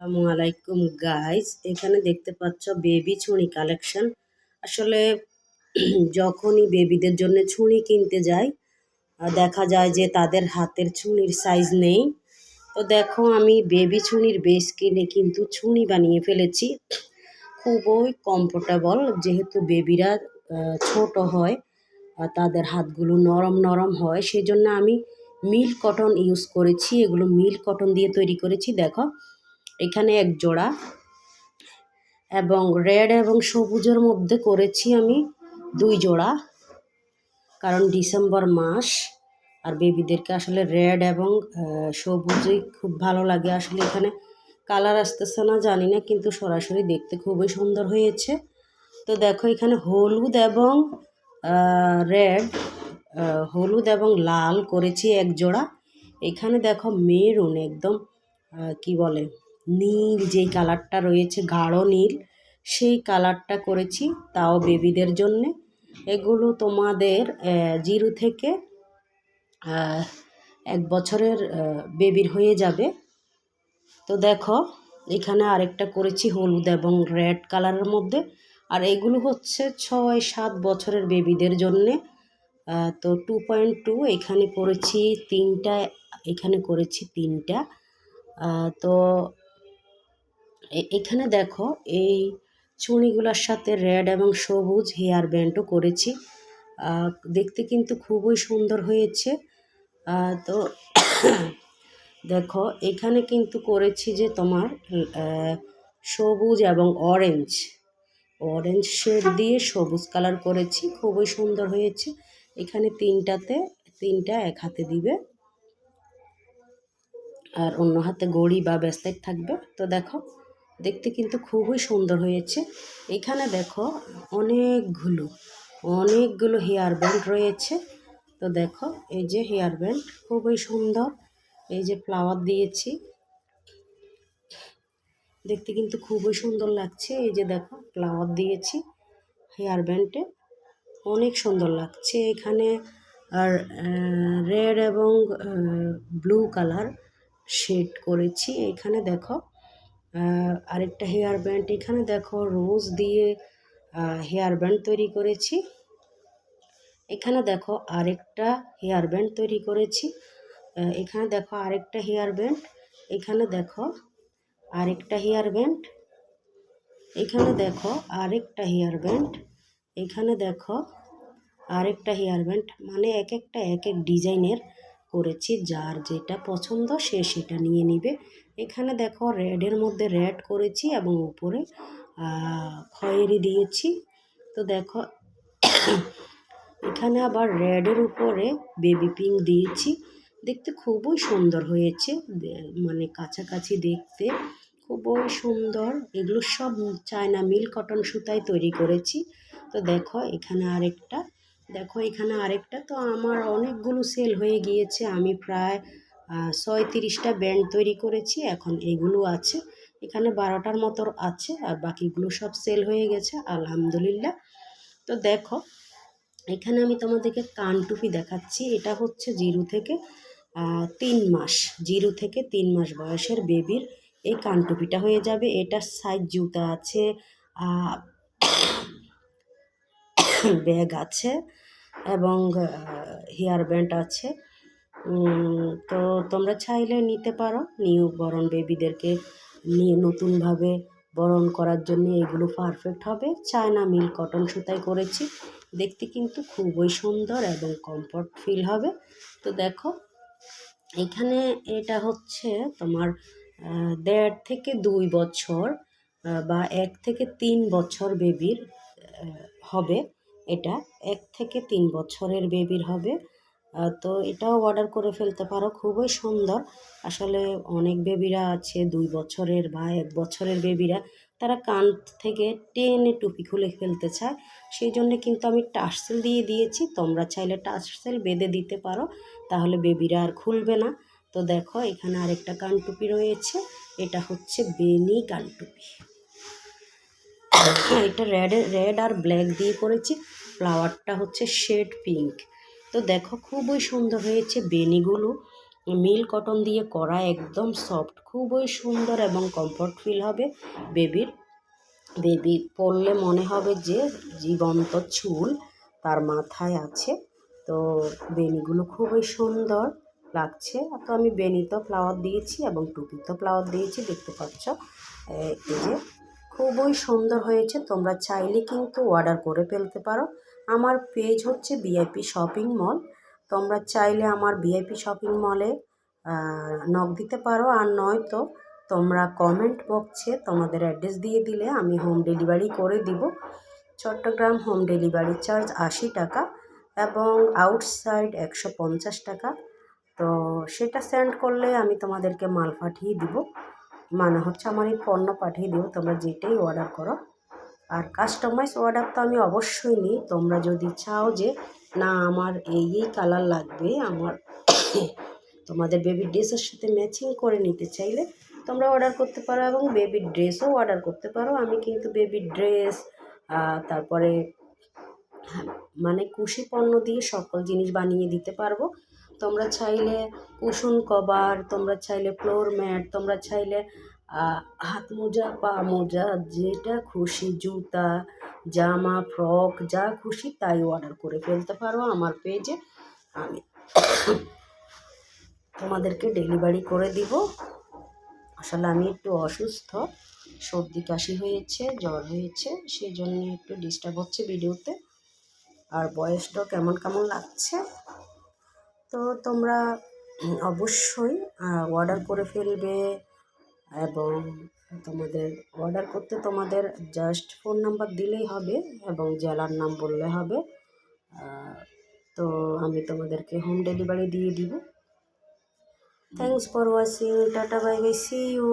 আসসালামু আলাইকুম গাইস এখানে দেখতে পাচ্ছ বেবি ছুঁড়ি কালেকশন আসলে যখনই বেবিদের জন্য ছুঁড়ি কিনতে যাই দেখা যায় যে তাদের হাতের ছুঁড়ির সাইজ নেই। তো দেখো, আমি বেবি ছুঁড়ির বেস কিনে কিন্তু ছুঁড়ি বানিয়ে ফেলেছি। খুবই কমফোর্টেবল যেহেতু বেবিরা ছোট হয়, আর তাদের হাতগুলো নরম নরম হয় সেই জন্য আমি মিল কটন ইউজ করেছি। এগুলো মিল কটন দিয়ে তৈরি করেছি, দেখো। এখানে এক জোড়া এবং রেড এবং সবুজের মধ্যে করেছি আমি দুই জোড়া, কারণ ডিসেম্বর মাস আর বেবিদেরকে আসলে রেড এবং সবুজই খুব ভালো লাগে। আসলে এখানে কালার আসতেছে না, জানি না, কিন্তু সরাসরি দেখতে খুবই সুন্দর হয়েছে। তো দেখো এখানে হলুদ এবং রেড হলুদ এবং লাল করেছি এক জোড়া। এখানে দেখো মেরুন একদম কি বলে? নীল, যেই কালারটা রয়েছে গাঢ় নীল, সেই কালারটা করেছি তাও বেবিদের জন্যে। এগুলো তোমাদের জিরো থেকে এক বছরের বেবির হয়ে যাবে। তো দেখো, এখানে আরেকটা করেছি হলুদ এবং রেড কালারের মধ্যে। আর এগুলো হচ্ছে ছয়, সাত বছরের বেবিদের জন্যে। তো টু পয়েন্ট টু, এখানে করেছি তিনটা, এখানে করেছি তিনটা। তো এখানে দেখো এই চুনিগুলোর সাথে রেড এবং সবুজ হেয়ার ব্যান্ডও করেছি। দেখতে কিন্তু খুবই সুন্দর হয়েছে। তো দেখো এখানে কিন্তু করেছি যে তোমার সবুজ এবং অরেঞ্জ। অরেঞ্জ শেড দিয়ে সবুজ কালার করেছি, খুবই সুন্দর হয়েছে। এখানে তিনটাতে, তিনটা এক হাতে দিবে। আর অন্য হাতে গড়ি বা ব্যাসলেট থাকবে। তো দেখো দেখতে কিন্তু খুবই সুন্দর হয়েছে। এখানে দেখো অনেকগুলো অনেকগুলো হেয়ার ব্যান্ড রয়েছে। তো দেখো, এই যে হেয়ার ব্যান্ড খুবই সুন্দর। এই যে ফ্লাওয়ার দিয়েছি। দেখতে কিন্তু খুবই সুন্দর লাগছে। এই যে দেখো ফ্লাওয়ার দিয়েছি হেয়ার ব্যান্ডে অনেক সুন্দর লাগছে এখানে। আর রেড এবং ব্লু কালার শেড করেছি। এখানে দেখো আরেকটা হেয়ার ব্যান্ড এখানে দেখো রোজ দিয়ে হেয়ার ব্যান্ড তৈরি করেছি। এখানে দেখো আরেকটা হেয়ার ব্যান্ড তৈরি করেছি। এখানে দেখো আরেকটা হেয়ার ব্যান্ড এখানে দেখো আরেকটা হেয়ার ব্যান্ড এখানে দেখো আরেকটা হেয়ার ব্যান্ড এখানে দেখো আরেকটা হেয়ার ব্যান্ড মানে এক একটা, এক এক ডিজাইনের করেছি, যার যেটা পছন্দ সে সেটা নিয়ে নিবে। এখানে দেখো রেডের মধ্যে রেড করেছি এবং উপরে খয়েরি দিয়েছি। তো দেখো, এখানে আবার রেডের উপরে বেবি পিঙ্ক দিয়েছি। দেখতে খুবই সুন্দর হয়েছে মানে কাছাকাছি দেখতে খুবই সুন্দর। এগুলো সব চায়না মিল কটন সুতায় তৈরি করেছি। তো দেখো, এখানে আরেকটা দেখো, এখানে আরেকটা। তো আমার অনেকগুলো সেল হয়ে গিয়েছে। আমি প্রায় ছয় তিরিশটা ব্যান্ড তৈরি করেছি। এখন এগুলো আছে। এখানে বারোটার মতো আছে আর বাকিগুলো সব সেল হয়ে গেছে, আলহামদুলিল্লাহ। তো দেখো, এখানে আমি তোমাদেরকে কানটুপি দেখাচ্ছি। এটা হচ্ছে জিরো থেকে তিন মাস। জিরো থেকে তিন মাস বয়সের বেবির এই কানটুপিটা হয়ে যাবে। এটা সাইজ জুতা আছে ব্যাগ আছে। এবং হেয়ার ব্যান্ড আছে। তো তোমরা চাইলে নিতে পারো। নিউ বরণ বেবিদেরকে নিয়ে নতুনভাবে বরণ করার জন্য এগুলো পারফেক্ট হবে। চায়না মিল কটন সুতায় করেছি। দেখতে কিন্তু খুবই সুন্দর এবং কমফর্ট ফিল হবে। তো দেখো, এখানে এটা হচ্ছে তোমার দেড় থেকে দুই বছর বা এক থেকে তিন বছর বেবির হবে। এটা এক থেকে তিন বছরের বেবির হবে। তো এটাও অর্ডার করে ফেলতে পারো, খুবই সুন্দর। আসলে অনেক বেবিরা আছে, দুই বছরের বা এক বছরের বেবিরা তারা কান থেকে টেনে টুপি খুলে ফেলতে চায়। সেই জন্য কিন্তু আমি টার্সেল দিয়ে দিয়েছি, তোমরা চাইলে টার্সেল বেঁধে দিতে পারো, তাহলে বেবিরা আর খুলবে না। তো দেখো, এখানে আরেকটা কানটুপি রয়েছে, এটা হচ্ছে বেনি কানটুপি এটা রেড রেড আর ব্ল্যাক দিয়ে করেছি। ফ্লাওয়ারটা হচ্ছে শেড পিঙ্ক তো দেখো খুবই সুন্দর হয়েছে বেনিগুলো। মিল কটন দিয়ে করা, একদম সফট খুবই সুন্দর এবং কমফর্ট ফিল হবে বেবির বেবি পরলে মনে হবে যে জীবন্ত চুল তার মাথায় আছে। তো বেনিগুলো খুবই সুন্দর লাগছে। তো আমি বেনিতে ফ্লাওয়ার দিয়েছি এবং টুপিতে ফ্লাওয়ার দিয়েছি, দেখতে পাচ্ছ। এই যে খুবই সুন্দর হয়েছে। তোমরা চাইলে কিন্তু অর্ডার করে ফেলতে পারো। আমার পেজ হচ্ছে বিআইপি শপিং মল তোমরা চাইলে আমার বিআইপি শপিং মলে নক দিতে পারো। আর নয়তো তোমরা কমেন্ট বক্সে তোমাদের অ্যাড্রেস দিয়ে দিলে আমি হোম ডেলিভারি করে দিব। চট্টগ্রাম হোম ডেলিভারি চার্জ আশি টাকা এবং আউটসাইড একশো পঞ্চাশ টাকা। তো সেটা সেন্ড করলে আমি তোমাদেরকে মাল পাঠিয়ে দিব। মানে হচ্ছে আমার এই পণ্য পাঠিয়ে দিও তোমরা যেটাই অর্ডার করো। আর কাস্টমাইজ অর্ডার তো আমি অবশ্যই নিই। তোমরা যদি চাও যে না আমার এই এই কালার লাগবে আমার তোমাদের বেবি ড্রেসের সাথে ম্যাচিং করে নিতে চাইলে তোমরা অর্ডার করতে পারো এবং বেবি ড্রেসও অর্ডার করতে পারো। আমি কিন্তু বেবি ড্রেস তারপরে হ্যাঁ, মানে কুশি পণ্য দিয়ে সকল জিনিস বানিয়ে দিতে পারব। তোমরা চাইলে কুশন কভার তোমরা চাইলে ফ্লোর ম্যাট, তোমরা চাইলে হাত মোজা, পা মোজা, যেটা খুশি, জুতা, জামা, ফ্রক, যা খুশি তাই অর্ডার করে ফেলতে পারো আমার পেজে আমি তোমাদেরকে ডেলিভারি করে দিব। আসলে আমি একটু অসুস্থ, সর্দি, কাশি হয়েছে, জ্বর হয়েছে সেই জন্য একটু ডিস্টার্ব হচ্ছে ভিডিওতে আর বয়সটাও কেমন কেমন লাগছে? তো তোমরা অবশ্যই অর্ডার করে ফেলবে এবং তোমাদের অর্ডার করতে তোমাদের জাস্ট ফোন নাম্বার দিলেই হবে এবং জেলার নাম বললে হবে। তো আমি তোমাদেরকে হোম ডেলিভারি দিয়ে দিব। Thanks for watching tata bye bye see you